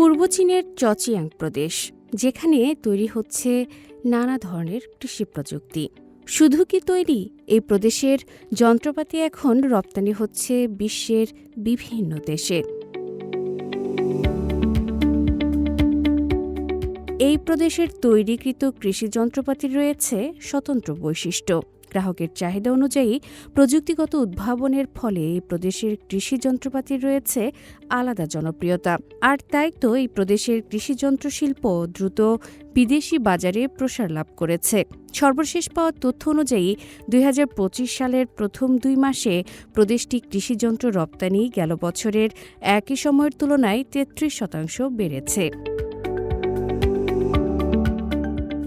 পূর্ব চীনের চচিয়াং প্রদেশ, যেখানে তৈরি হচ্ছে নানা ধরনের কৃষি প্রযুক্তি। শুধু কি তৈরি? এই প্রদেশের যন্ত্রপাতি এখন রপ্তানি হচ্ছে বিশ্বের বিভিন্ন দেশে। এই প্রদেশের তৈরিকৃত কৃষি যন্ত্রপাতির রয়েছে স্বতন্ত্র বৈশিষ্ট্য। গ্রাহকের চাহিদা অনুযায়ী প্রযুক্তিগত উদ্ভাবনের ফলে এই প্রদেশের কৃষি যন্ত্রপাতির রয়েছে আলাদা জনপ্রিয়তা। আর তাই তো এই প্রদেশের কৃষি যন্ত্রশিল্প দ্রুত বিদেশি বাজারে প্রসার লাভ করেছে। সর্বশেষ পাওয়া তথ্য অনুযায়ী দুই হাজার পঁচিশ সালের প্রথম দুই মাসে প্রদেশটি কৃষিযন্ত্র রপ্তানি গেল বছরের একই সময়ের তুলনায় তেত্রিশ শতাংশ বেড়েছে।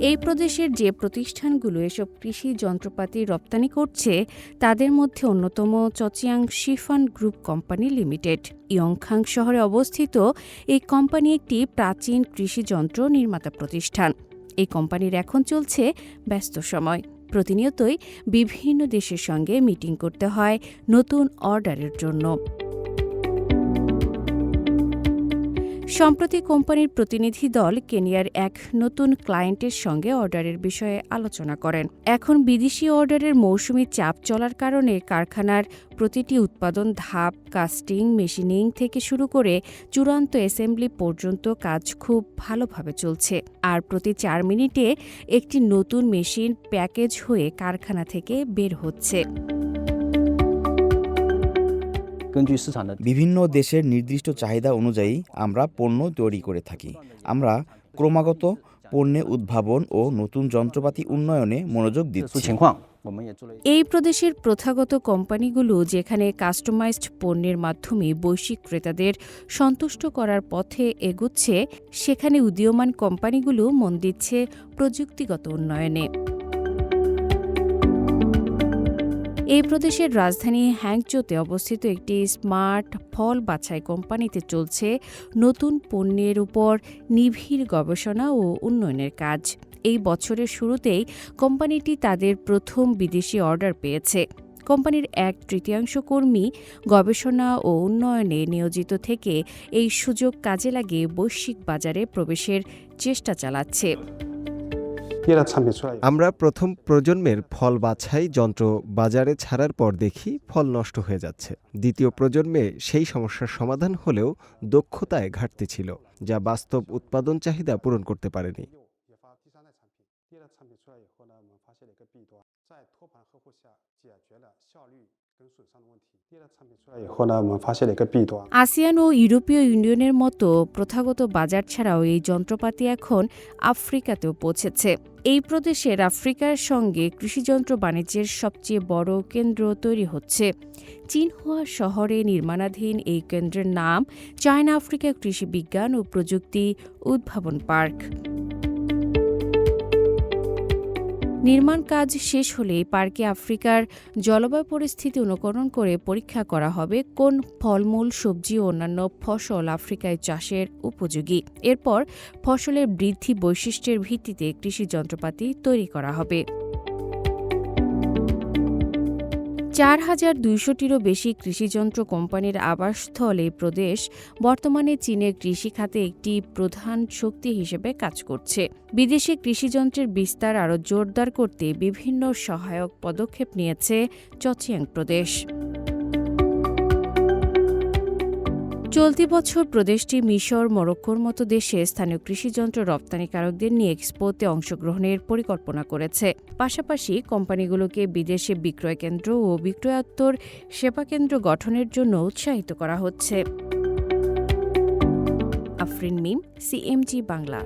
এই প্রদেশের যে প্রতিষ্ঠানগুলো এসব কৃষি যন্ত্রপাতি রপ্তানি করছে, তাদের মধ্যে অন্যতম Zhejiang Shifan group company limited. Yongkang শহরে অবস্থিত এই কোম্পানি একটি প্রাচীন কৃষি যন্ত্র নির্মাতা প্রতিষ্ঠান। এই কোম্পানির এখন চলছে ব্যস্ত সময়। প্রতিনিয়তই বিভিন্ন দেশের সঙ্গে মিটিং করতে হয় নতুন অর্ডারের জন্য। সম্প্রতি কোম্পানির প্রতিনিধি দল কেনিয়ার এক নতুন ক্লায়েন্টের সঙ্গে অর্ডারের বিষয়ে আলোচনা করেন। এখন বিদেশি অর্ডারের মৌসুমি চাপ চলার কারণে কারখানার প্রতিটি উৎপাদন ধাপ, কাস্টিং, মেশিনিং থেকে শুরু করে চূড়ান্ত অ্যাসেম্বলি পর্যন্ত কাজ খুব ভালোভাবে চলছে। আর প্রতি চার মিনিটে একটি নতুন মেশিন প্যাকেজ হয়ে কারখানা থেকে বের হচ্ছে। বিভিন্ন দেশের নির্দিষ্ট চাহিদা অনুযায়ী আমরা পণ্য তৈরি করে থাকি। আমরা ক্রমাগত পণ্যে উদ্ভাবন ও নতুন যন্ত্রপাতি উন্নয়নে মনোযোগ দিচ্ছি। এই প্রদেশের প্রথাগত কোম্পানিগুলো যেখানে কাস্টমাইজড পণ্যের মাধ্যমে বৈশ্বিক ক্রেতাদের সন্তুষ্ট করার পথে এগুচ্ছে সেখানে উদীয়মান কোম্পানিগুলো মন দিচ্ছে প্রযুক্তিগত উন্নয়নে। এই প্রদেশের রাজধানী হ্যাংচোতে অবস্থিত একটি স্মার্ট ফল বাছাই কোম্পানিতে চলছে নতুন পণ্যের উপর নিবিড় গবেষণা ও উন্নয়নের কাজ। এই বছরের শুরুতেই কোম্পানিটি তাদের প্রথম বিদেশি অর্ডার পেয়েছে। কোম্পানির এক তৃতীয়াংশ কর্মী গবেষণা ও উন্নয়নে নিয়োজিত থেকে এই সুযোগ কাজে লাগিয়ে বৈশ্বিক বাজারে প্রবেশের চেষ্টা চালাচ্ছে। আমরা প্রথম প্রজন্মের ফল বাছাই যন্ত্র বাজারে ছাড়ার পর দেখি ফল নষ্ট হয়ে যাচ্ছে দ্বিতীয় প্রজন্মে সেই সমস্যার সমাধান হলেও দক্ষতায় ঘাটতি ছিল যা বাস্তব উৎপাদন চাহিদা পূরণ করতে পারেনি আসিয়ান ও ইউরোপীয় ইউনিয়নের মতো প্রথাগত বাজার ছাড়াও এই যন্ত্রপাতি এখন আফ্রিকাতেও পৌঁছেছে। এই প্রদেশের আফ্রিকার সঙ্গে কৃষিযন্ত্র বাণিজ্যের সবচেয়ে বড় কেন্দ্র তৈরি হচ্ছে। চীনহুয়া শহরে নির্মাণাধীন এই কেন্দ্রের নাম চায়না আফ্রিকা কৃষি বিজ্ঞান ও প্রযুক্তি উদ্ভাবন পার্ক। নির্মাণ কাজ শেষ হলে পার্কে আফ্রিকার জলবায়ু পরিস্থিতি অনুকরণ করে পরীক্ষা করা হবে কোন ফলমূল, সবজি ও অন্যান্য ফসল আফ্রিকায় চাষের উপযোগী। এরপর ফসলের বৃদ্ধি বৈশিষ্ট্যের ভিত্তিতে কৃষি যন্ত্রপাতি তৈরি করা হবে। চার হাজার দুইশোটিরও বেশি কৃষিযন্ত্র কোম্পানির আবাসস্থল এই প্রদেশ বর্তমানে চীনের কৃষিখাতে একটি প্রধান শক্তি হিসেবে কাজ করছে। বিদেশে কৃষিযন্ত্রের বিস্তার আরও জোরদার করতে বিভিন্ন সহায়ক পদক্ষেপ নিয়েছে চচিয়াং প্রদেশ। চলতি বছর প্রদেশটি মিশর, মরক্কোর মতো দেশে স্থানীয় কৃষিযন্ত্র রপ্তানিকারকদের নিয়ে এক্সপোতে অংশগ্রহণের পরিকল্পনা করেছে। পাশাপাশি কোম্পানিগুলোকে বিদেশে বিক্রয় কেন্দ্র ও বিক্রয়াত্তর সেবা কেন্দ্র গঠনের জন্য উৎসাহিত করা হচ্ছে। আফরিন মিম, সিএমজি বাংলা।